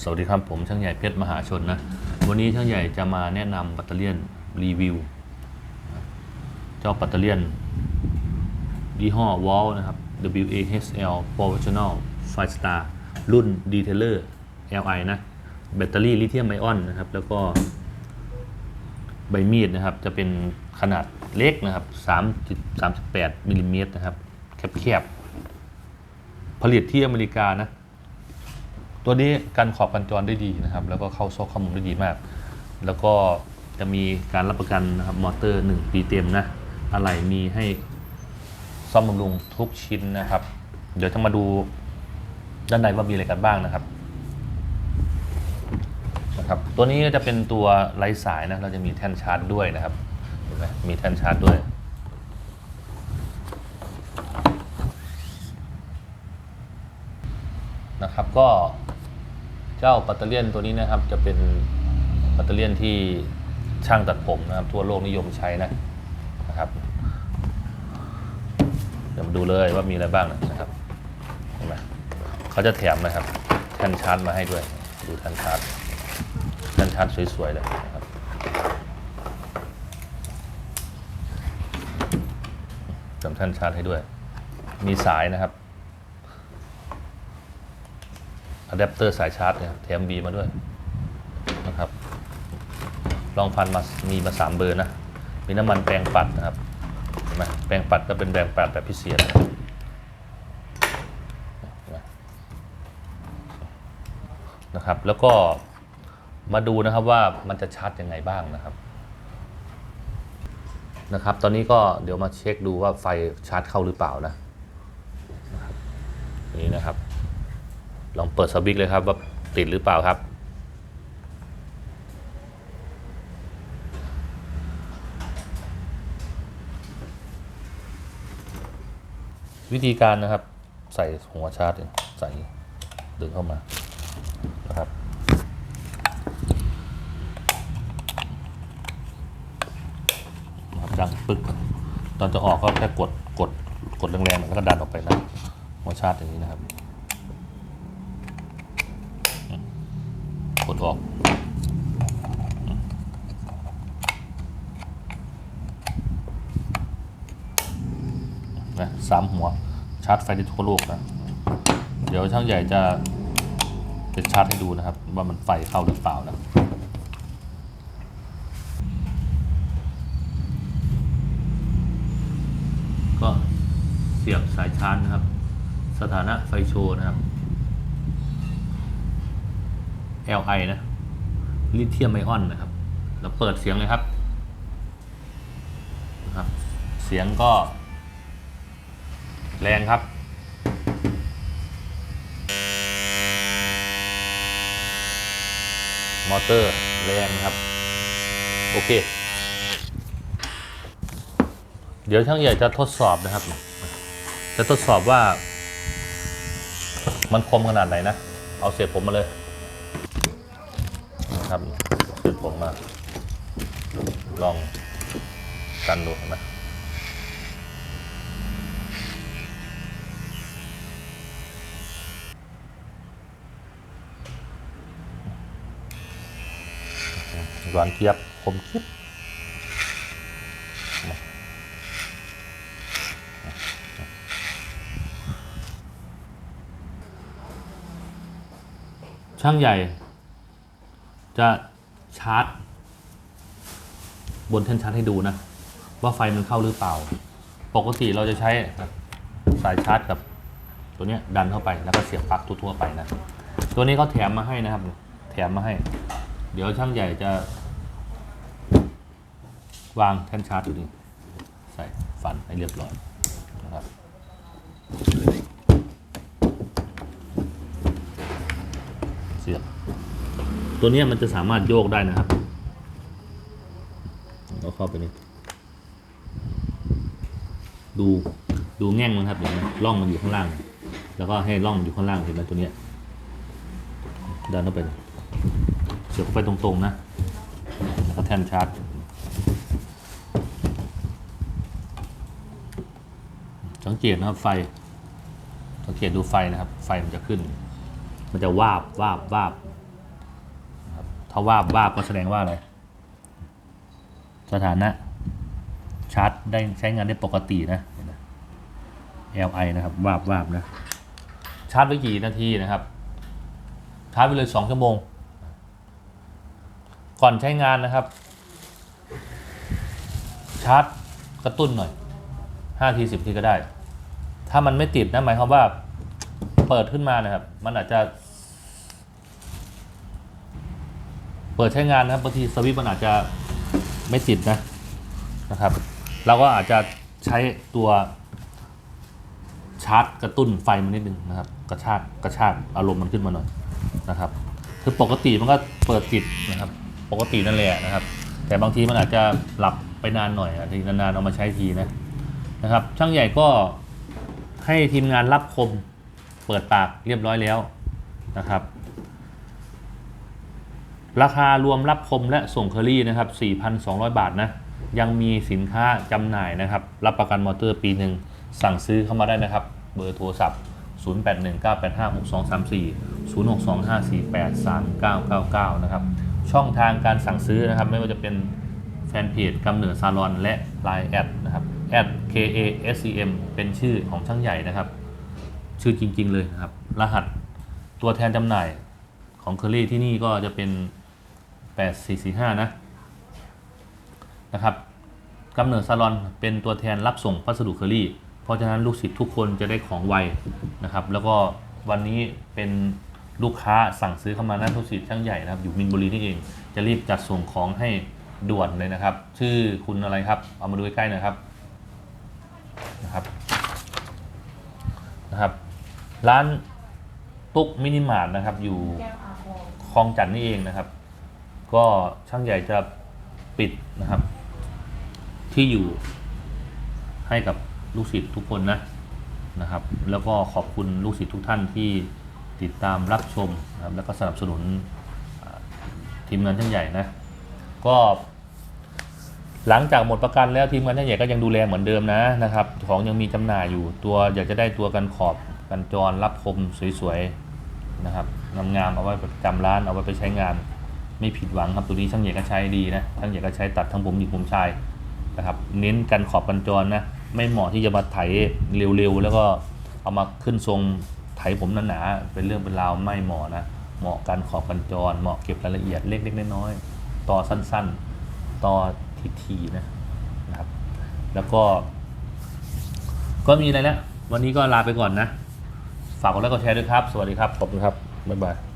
สวัสดีครับผมช่างใหญ่เพชรมหาชนนะ วันนี้ช่างใหญ่จะมาแนะนำแบตเตอรี่ยนรีวิว เจ้าแบตเตอรี่ยนยี่ห้อ Wall นะครับ WAHL Professional 5 Star รุ่น Detailer Li นะ แบตเตอรี่ลิเธียมไอออนนะครับ แล้วก็ใบมีดนะครับ จะเป็นขนาดเล็กนะครับ3.38มิลลิเมตรนะครับ แคบๆ ผลิตที่อเมริกานะ ตัวนี้กันขอบกันจรได้ดีนะครับ แล้วก็เข้าซอกข้อมูลได้ดีมาก แล้วก็จะมีการรับประกันนะครับมอเตอร์ 1 ปีเต็มนะอะไรมีให้ซ่อมบำรุงทุกชิ้นนะครับ เดี๋ยวจะมาดูด้านในว่ามีอะไรกันบ้างนะครับนะครับ ตัวนี้ก็จะเป็นตัวไร้สายนะเราจะมีแท่นชาร์จด้วยนะครับเห็นไหมมีแท่นชาร์จด้วยนะครับก็ เจ้าปัตเตอร์เลียนตัวนี้นะครับ จะเป็นปัตเตอร์เลียนที่ช่างตัดผมนะครับ ทั่วโลกนิยมใช้นะนะครับเดี๋ยวมาดูเลยว่ามีอะไรบ้างนะครับเห็นไหมเขาจะแถมนะครับแท่นชาร์จมาให้ด้วย ดูแท่นชาร์จแท่นชาร์จสวยๆเลยนะครับเติมแท่นชาร์จให้ด้วย มีสายนะครับ อะแดปเตอร์สายชาร์จเนี่ยแถมบีมาด้วยนะครับลองพันมามีมาสามเบอร์นะ มีน้ำมันแปรงปัดนะครับเห็นไหมแปรงปัดก็เป็นแปรงปัดแบบพิเศษนะครับ แล้วก็มาดูนะครับว่ามันจะชาร์จยังไงบ้างนะครับนะครับ ตอนนี้ก็เดี๋ยวมาเช็คดูว่าไฟชาร์จเข้าหรือเปล่านะนี่นะครับ ลองเปิดสวิตช์เลยครับว่าติดหรือเปล่าครับ วิธีการนะครับ ใส่หัวชาร์จใส่ดึงเข้ามานะครับดังปึ๊กตอนจะออกก็แค่กดกดกดแรงๆแล้วก็ดันออกไปนะหัวชาร์จอย่างนี้นะครับ ก ดออกนะสามหัวชาร์จไฟได้ทั่วโลกนะ เดี๋ยวช่างใหญ่จะจะชาร์จให้ดูนะครับ ว่ามันไฟเข้าหรือเปล่านะก็เสียบสายชาร์จนะครับ สถานะไฟโชว์นะครับ Li นะลิเธียมไอออนนะครับ เราเปิดเสียงเลยครับนะครับ เสียงก็ แรงครับมอเตอร์แรงครับ โอเค เดี๋ยวช่างใหญ่จะทดสอบนะครับ จะทดสอบว่า มันคมขนาดไหนนะ เอาเศษผมมาเลย นะครับเสร็จผมมา ลองกันดูนะหวานเกียบคมคิดช่างใหญ่ จะชาร์จ บนแท่นชาร์จให้ดูนะ ว่าไฟมันเข้าหรือเปล่า ปกติเราจะใช้สายชาร์จกับตัวนี้ดันเข้าไปแล้วก็เสียบปลั๊กทั่วๆไปนะ ตัวนี้เขาแถมมาให้นะครับ แถมมาให้ เดี๋ยวช่างใหญ่จะ วางแท่นชาร์จอยู่นี่ใส่ฟันให้เรียบร้อยนะครับเสียบ ตัวเนี้ยมันจะสามารถโยกได้นะครับเราเข้าไปนี่ดูดูแง่งมันครับเห็นไหมร่องมันอยู่ข้างล่าง แล้วก็ให้ร่องมันอยู่ข้างล่างเห็นไหมตัวเนี้ยดันเข้าไปเลยเสียบเข้าไปตรงๆนะแล้วก็แท่นชาร์จสังเกตนะครับไฟ สังเกตดูไฟนะครับ ไฟมันจะขึ้น มันจะวาบวาบวาบ ถ้าวาบวาบก็แสดงว่าอะไร สถานะชาร์จได้ใช้งานได้ปกตินะไหม LI นะครับวาบวาบนะ ชาร์จไว้กี่นาทีนะครับ ชาร์จไปเลย2ชั่วโมง ก่อนใช้งานนะครับ ชาร์จกระตุ้นหน่อย5ที10ทีก็ได้ ถ้ามันไม่ติดนะหมายความว่าเปิดขึ้นมานะครับ มันอาจจะ เปิดใช้งานนะครับบางทีสวิตช์มันอาจจะไม่ติดนะนะครับ เราก็อาจจะใช้ตัวชาร์จกระตุ้นไฟมันนิดนึงนะครับ กระชากกระชากอารมณ์มันขึ้นมาหน่อยนะครับ คือปกติมันก็เปิดติดนะครับ ปกตินั่นแหละนะครับ แต่บางทีมันอาจจะหลับไปนานหน่อยอาทีนานๆเอามาใช้ทีนะนะครับ ช่างใหญ่ก็ให้ทีมงานรับคมเปิดปากเรียบร้อยแล้วนะครับ ราคารวมรับคมและส่งเคอรี่นะครับ 4,200 บาทนะ ยังมีสินค้าจำหน่ายนะครับ รับประกันมอเตอร์ปีหนึ่ง สั่งซื้อเข้ามาได้นะครับ เบอร์โทรศัพท์ 0819856234 0625483999 นะครับ ช่องทางการสั่งซื้อนะครับ ไม่ว่าจะเป็นแฟนเพจกำเนิดซาลอนและ Line แอดนะครับแอด KASCM เป็นชื่อของช่างใหญ่นะครับ ชื่อจริง ๆ เลยนะครับ รหัสตัวแทนจำหน่ายของเคอรี่ที่นี่ก็จะเป็น 8445 นะนะครับกำเนิดซาลอนเป็นตัวแทนรับส่งพัสดุเคอรี่ เพราะฉะนั้นลูกศิษย์ทุกคนจะได้ของไวนะครับ แล้วก็วันนี้เป็นลูกค้าสั่งซื้อเข้ามาหน้าทุกศิษย์ช่างใหญ่นะครับ อยู่มินบุรีนี่เอง จะรีบจัดส่งของให้ด่วนเลยนะครับ ชื่อคุณอะไรครับ เอามาดูใกล้ๆหน่อยครับนะครับนะครับร้านตุ๊กมินิมาร์ทนะครับ อยู่คลองจันทน์นี่เองนะครับ ก็ช่างใหญ่จะปิดนะครับ ที่อยู่ให้กับลูกศิษย์ทุกคนนะนะครับ แล้วก็ขอบคุณลูกศิษย์ทุกท่านที่ติดตามรับชมนะครับแล้วก็สนับสนุนทีมงานช่างใหญ่นะก็หลังจากหมดประกันแล้วทีมงานช่างใหญ่ก็ยังดูแลเหมือนเดิมนะนะครับ ของยังมีจำหน่ายอยู่ตัวอยากจะได้ตัวกันขอบกันจรรับคมสวยๆนะครับงามๆเอาไว้ประจำร้านเอาไว้ไปใช้งาน ไม่ผิดหวังครับตัวนี้ช่างใหญ่ก็ใช้ดีนะช่างใหญ่ก็ใช้ตัดทั้งผมหญิงผมชายนะครับ เน้นกันขอบกันจรนะ ไม่เหมาะที่จะมาไถเร็วๆ แล้วก็เอามาขึ้นทรงไถผมหนาๆเป็นเรื่องเป็นราวไม่เหมาะนะเหมาะกันขอบกันจรเหมาะเก็บรายละเอียดเล็กๆน้อยๆต่อสั้นๆต่อทีๆนะนะครับ แล้วก็ ก็มีอะไรแล้ววันนี้ก็ลาไปก่อนนะ ฝากกดไลค์กดแชร์ด้วยครับ สวัสดีครับ ขอบคุณครับ บ๊ายบาย